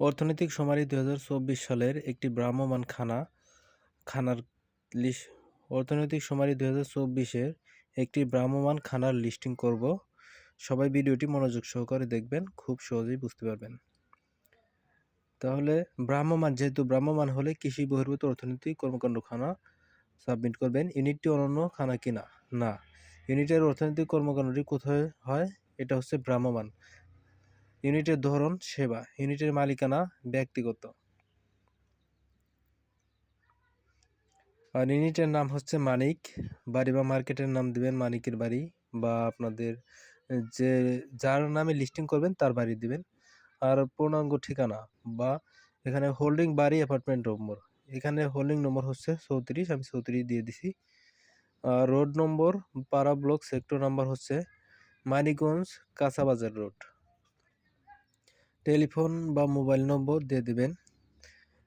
অর্থনৈতিক শুমারি দুই সালের একটি ভ্রাম্যমাণ খানা, খানার লিস্ট অর্থনৈতিক শুমারি দুই হাজার একটি ভ্রাম্যমাণ খানার লিস্টিং করব। সবাই ভিডিওটি মনোযোগ সহকারে দেখবেন, খুব সহজেই বুঝতে পারবেন। তাহলে ভ্রাম্যমাণ যেহেতু ভ্রাম্যমাণ হলে কৃষি বহির্ভূত অর্থনৈতিক কর্মকাণ্ড খানা সাবমিট করবেন, ইউনিটটি অনন্য খানা কিনা? না। ইউনিটের অর্থনৈতিক কর্মকাণ্ডটি কোথায় হয়? এটা হচ্ছে ভ্রাম্যমাণ ইউনিটের ধরন সেবা, ইউনিটের মালিকানা ব্যক্তিগত। আর ইউনিটের নাম হচ্ছে মানিক, বাড়ি বা মার্কেটের নাম দিবেন মানিকের বাড়ি বা আপনাদের যে, যার নামে লিস্টিং করবেন তার বাড়ি দিবেন। আর পূর্ণাঙ্গ ঠিকানা বা এখানে হোল্ডিং বাড়ি অ্যাপার্টমেন্ট নম্বর এখানে হোল্ডিং নম্বর হচ্ছে চৌত্রিশ, আমি চৌত্রিশ দিয়ে দিছি। আর রোড নম্বর পাড়া ব্লক সেক্টর নাম্বার হচ্ছে মানিকগঞ্জ কাঁচাবাজার রোড টেলিফোন বা মোবাইল নম্বর দিয়ে দিবেন।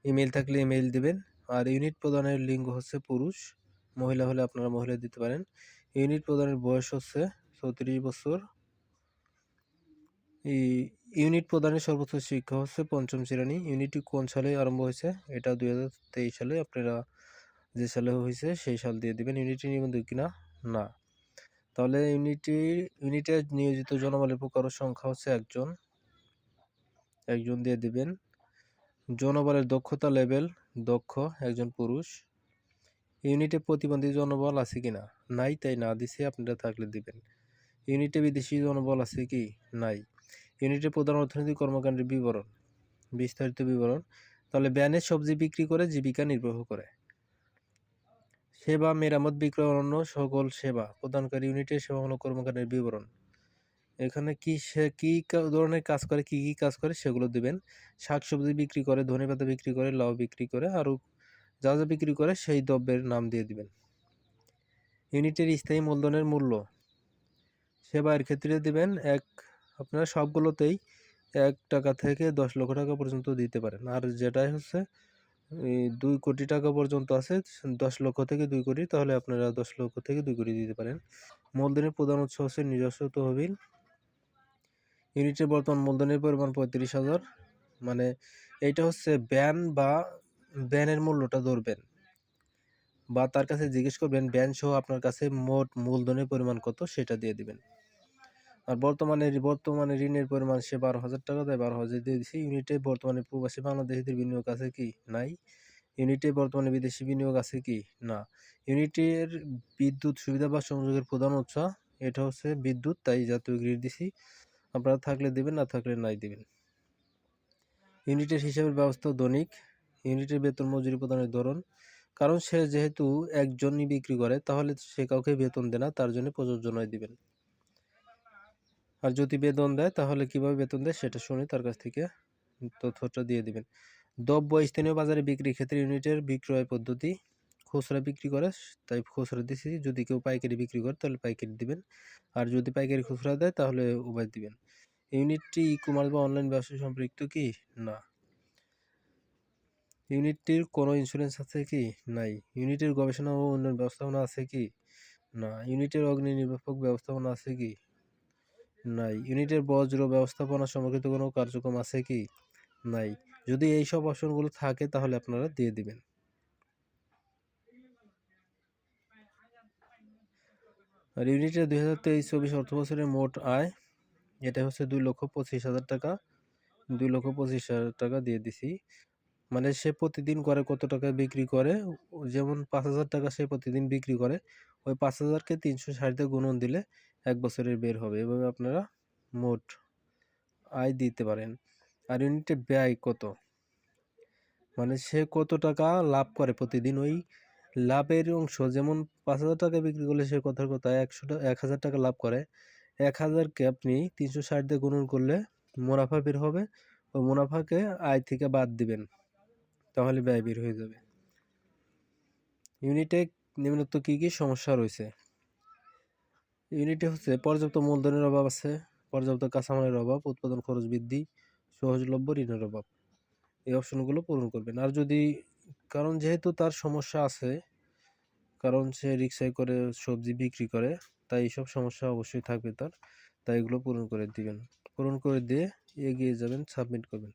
ইমেল থাকলে ইমেল দিবেন। আর ইউনিট প্রদানের লিঙ্গ হচ্ছে পুরুষ, মহিলা হলে আপনারা মহিলা দিতে পারেন। ইউনিট প্রদানের বয়স হচ্ছে চৌত্রিশ বছর। ইউনিট প্রদানের সর্বোচ্চ শিক্ষা হচ্ছে পঞ্চম শ্রেণি। ইউনিটটি কোন সালে আরম্ভ হয়েছে? এটা দু হাজার তেইশ সালে। আপনারা যে সালে হয়েছে, সেই সাল দিয়ে দিবেন। ইউনিটটি নিবন্ধিত কিনা? না। তাহলে ইউনিটি ইউনিটে নিয়োজিত জনবলের প্রকার সংখ্যা হচ্ছে একজন। একজন দিয়ে দিবেন। জনবলের দক্ষতা লেভেল দক্ষ একজন পুরুষ। ইউনিটে প্রতিবন্ধী জনবল আছে কি না নাই, তাই না দিছে আপনারা থাকলে দিবেন। ইউনিটে বিদেশি জনবল আছে কি? নাই। ইউনিটের প্রধান অর্থনৈতিক কর্মকাণ্ডের বিবরণ। বিস্তারিত বিবরণ। তাহলে ব্যানের সবজি বিক্রি করে জীবিকা নির্বাহ করে। সেবা, মেরামত, বিক্রয় অন্য সকল সেবা প্রদানকারী ইউনিটের সেবামূলক কর্মকাণ্ডের বিবরণ। এখানে কি সে, কী ধরনের কাজ করে, কি কি কাজ করে সেগুলো দিবেন। শাকসবজি বিক্রি করে ধনেপাতা বিক্রি করে, লাউ বিক্রি করে, আরও যা যা বিক্রি করে সেই দ্রব্যের নাম দিয়ে দিবেন। ইউনিটের স্থায়ী মূলধনের মূল্য। সেবার ক্ষেত্রে দিবেন এক, আপনারা সবগুলোতেই এক টাকা থেকে দশ লক্ষ টাকা পর্যন্ত দিতে পারেন। আর যেটাই হচ্ছে দুই কোটি টাকা পর্যন্ত আছে, দশ লক্ষ থেকে দুই কোটি, তাহলে আপনারা দশ লক্ষ থেকে দুই কোটি দিতে পারেন। মূলধনের প্রধান উৎস হচ্ছে নিজস্ব তহবিল। ইউনিটের বর্তমান মূলধনের পরিমাণ পঁয়ত্রিশ হাজার। মানে এইটা হচ্ছে ব্যান বা ব্যানের মূল্যটা ধরবেন। বা তার কাছে জিজ্ঞেস করবেন, ব্যান সহ আপনার কাছে মোট মূলধনের পরিমাণ কত? সেটা দিয়ে দিবেন। আর বর্তমানে বর্তমানে ঋণের পরিমাণ সে বারো হাজার টাকা দেয়। বারো হাজার দিয়ে দিচ্ছে ইউনিটে বর্তমানে প্রবাসী বাংলাদেশিদের বিনিয়োগ আছে কি? নাই। ইউনিটে বর্তমানে বিদেশি বিনিয়োগ আছে কি? না। ইউনিটের বিদ্যুৎ সুবিধা বা সংযোগের প্রধান উৎস এটা হচ্ছে বিদ্যুৎ। তাই জাতীয় গ্রিড দিছি। আপনারা থাকলে দেবেন, না থাকলে নাই দেবেন। ইউনিটের হিসাবের ব্যবস্থা দৈনিক। ইউনিটের বেতন মজুরি প্রদানের ধরন। কারণ সে যেহেতু একজনই বিক্রি করে, তাহলে সে কাউকে বেতন দেয় না, তার জন্য প্রযোজ্য নয় দিবেন। আর যদি বেতন দেয়, তাহলে কীভাবে বেতন দেয়, সেটা শুনে তার কাছ থেকে তথ্যটা দিয়ে দিবেন। দ্রব্য স্থানীয় বাজারে বিক্রির ক্ষেত্রে ইউনিটের বিক্রয় পদ্ধতি খুচরা বিক্রি করে, তাই খুচরা দিছি। যদি কেউ পাইকারি বিক্রি করে, তাহলে পাইকারি দিবেন। আর যদি পাইকারি খুচরা দেয়, তাহলে উভয় দিবেন। ইউনিটটি ই কমার্স বা অনলাইন ব্যবসা সম্পৃক্ত কি? না। ইউনিটটির কোনো ইন্স্যুরেন্স আছে কি? নাই। ইউনিটের গবেষণা ও উন্নয়ন ব্যবস্থাপনা আছে কি? না। ইউনিটের অগ্নি নির্বাপক ব্যবস্থাপনা আছে কি? নাই। ইউনিটের বজ্র ব্যবস্থাপনা সম্পর্কিত কোনো কার্যক্রম আছে কি? নাই। যদি এই সব অপশনগুলো থাকে, তাহলে আপনারা দিয়ে দিবেন। ইউনিটের দুই হাজার তেইশ চব্বিশ অর্থ বছরের মোট আয় এটা হচ্ছে দুই লক্ষ পঁচিশ হাজার টাকা। দুই লক্ষ পঁচিশ হাজার টাকা দিয়ে দিছি। মানে সে প্রতিদিন করে কত টাকা বিক্রি করে? যেমন পাঁচ হাজার টাকা সে প্রতিদিন বিক্রি করে, ওই পাঁচ হাজারকে তিনশো ষাটতে গুণন দিলে এক বছরের বের হবে। এভাবে আপনারা মোট আয় দিতে পারেন। আর ইউনিটে ব্যয় কত? মানে সে কত টাকা লাভ করে প্রতিদিন? ওই লাভের অংশ যেমন পাঁচ হাজার টাকা বিক্রি করলে সে কথার কথা, একশো এক হাজার টাকা লাভ করে। এক হাজারকে আপনি তিনশো ষাট দিয়ে গুণন করলে মুনাফা বের হবে ওই মুনাফাকে আয় থেকে বাদ দিবেন। তাহলে ব্যয় বের হয়ে যাবে। ইউনিটে নিম্নোক্ত কী কী সমস্যা রয়েছে? ইউনিটে হচ্ছে পর্যাপ্ত মূলধনের অভাব আছে, পর্যাপ্ত কাঁচামালের অভাব, উৎপাদন খরচ বৃদ্ধি, সহজলভ্য ঋণের অভাব। এই অপশনগুলো পূরণ করবেন। আর যদি কারণ যেহেতু তার সমস্যা আছে, কারণ সে রিক্সায় করে সবজি বিক্রি করে, তাই এইসব সমস্যা অবশ্যই থাকবে তার। তাই এগুলো পূরণ করে দিবেন। পূরণ করে দিয়ে এগিয়ে যাবেন সাবমিট করবেন।